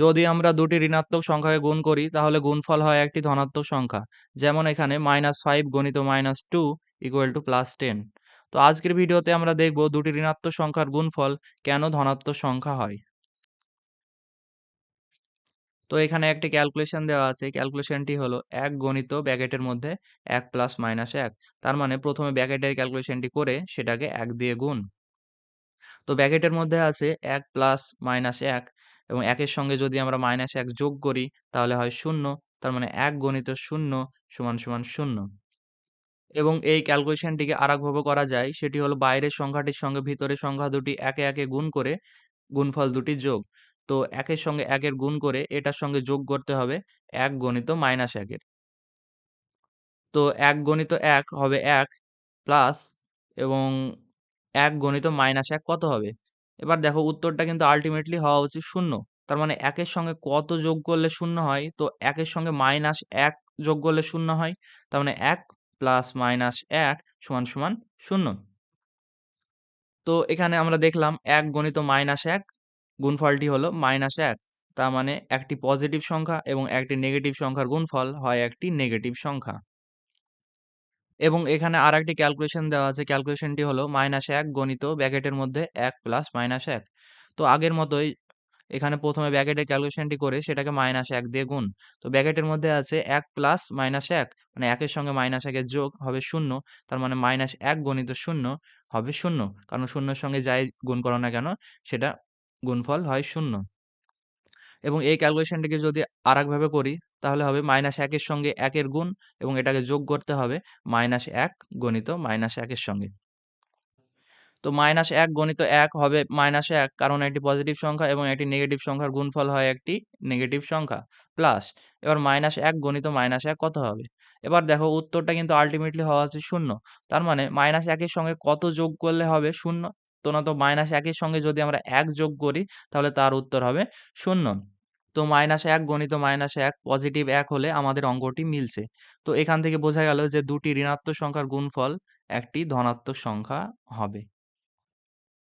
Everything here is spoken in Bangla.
যদি আমরা দুটি ঋণাত্মক সংখ্যাকে গুণ করি, তাহলে গুণফল হয় একটি ধনাত্মক সংখ্যা। যেমন এখানে মাইনাস ফাইভ গণিত minus two equal to plus ten তো আজকের ভিডিওতে আমরা দেখব দুটি ঋণাত্মক সংখ্যার গুণফল কেন ধনাত্মক সংখ্যা হয়। তো এখানে একটি ক্যালকুলেশন দেওয়া আছে। ক্যালকুলেশনটি হলো এক গণিত ব্যাকেটের মধ্যে এক প্লাস মাইনাস এক। তার মানে প্রথমে ব্যাকেটের ক্যালকুলেশনটি করে সেটাকে এক দিয়ে গুণ। তো ব্যাকেটের মধ্যে আছে এক প্লাস মাইনাস এক। এবং একের সঙ্গে যদি আমরা মাইনাস এক যোগ করি, তাহলে হয় শূন্য, তার মানে এক গণিত শূন্য সমান সমান শূন্য। এবং এই ক্যালকুলেশনটিকে আরেকভাবে করা যায়, সেটি হলো বাইরের সংখ্যাটির সঙ্গে ভিতরের সংখ্যা দুটি একে একে গুণ করে গুণফল দুটি যোগ। তো একের সঙ্গে একের গুণ করে এটার সঙ্গে যোগ করতে হবে এক গণিত মাইনাস একের। তো এক গণিত এক হবে এক প্লাস এবং এক গণিত মাইনাস এক কত হবে? এবার দেখো উত্তরটা কিন্তু আলটিমেটলি হওয়া উচিত শূন্য। তার মানে একের সঙ্গে কত যোগ করলে শূন্য হয়? তো একের সঙ্গে মাইনাস এক যোগ করলে শূন্য হয়। তার মানে এক প্লাস মাইনাস এক সমান সমান শূন্য। তো এখানে আমরা দেখলাম এক গণিত মাইনাস এক, গুণফলটি হলো মাইনাস এক। তার মানে একটি পজিটিভ সংখ্যা এবং একটি নেগেটিভ সংখ্যার গুণফল হয় একটি নেগেটিভ সংখ্যা। এবং এখানে আর একটি ক্যালকুলেশন দেওয়া আছে। ক্যালকুলেশনটি হলো মাইনাস এক গণিত ব্যাকেটের মধ্যে এক প্লাস মাইনাস এক। তো আগের মতোই এখানে প্রথমে ব্যাকেটের ক্যালকুলেশনটি করে সেটাকে মাইনাস এক দিয়ে গুণ। তো ব্যাকেটের মধ্যে আছে এক প্লাস মাইনাস এক মানে একের সঙ্গে মাইনাস একের যোগ হবে শূন্য, তার মানে মাইনাস এক গণিত শূন্য হবে শূন্য। কারণ শূন্যর সঙ্গে যাই গুণ করো না কেন, সেটা গুণফল হয় শূন্য। এবং এই ক্যালকুলেশনটিকে যদি আর একভাবে করি, তাহলে হবে মাইনাস একের সঙ্গে একের গুণ এবং এটাকে যোগ করতে হবে মাইনাস এক গণিত মাইনাস একের সঙ্গে। তো মাইনাস এক গণিত এক হবে মাইনাস এক কারণ একটি পজিটিভ সংখ্যা এবং একটি নেগেটিভ সংখ্যার গুণফল হয় একটি নেগেটিভ সংখ্যা। প্লাস এবার মাইনাস এক গণিত মাইনাস এক কত হবে? এবার দেখো উত্তরটা কিন্তু আলটিমেটলি হওয়া হচ্ছে শূন্য। তার মানে মাইনাস একের সঙ্গে কত যোগ করলে হবে শূন্য? তো মাইনাস একের সঙ্গে যদি আমরা এক যোগ করি, তাহলে তার উত্তর হবে শূন্য। তো মাইনাস এক গণিত মাইনাস এক পজিটিভ এক হলে আমাদের অঙ্কটি মিলছে। তো এখান থেকে বোঝা গেল যে দুটি ঋণাত্মক সংখ্যার গুণফল একটি ধনাত্মক সংখ্যা হবে।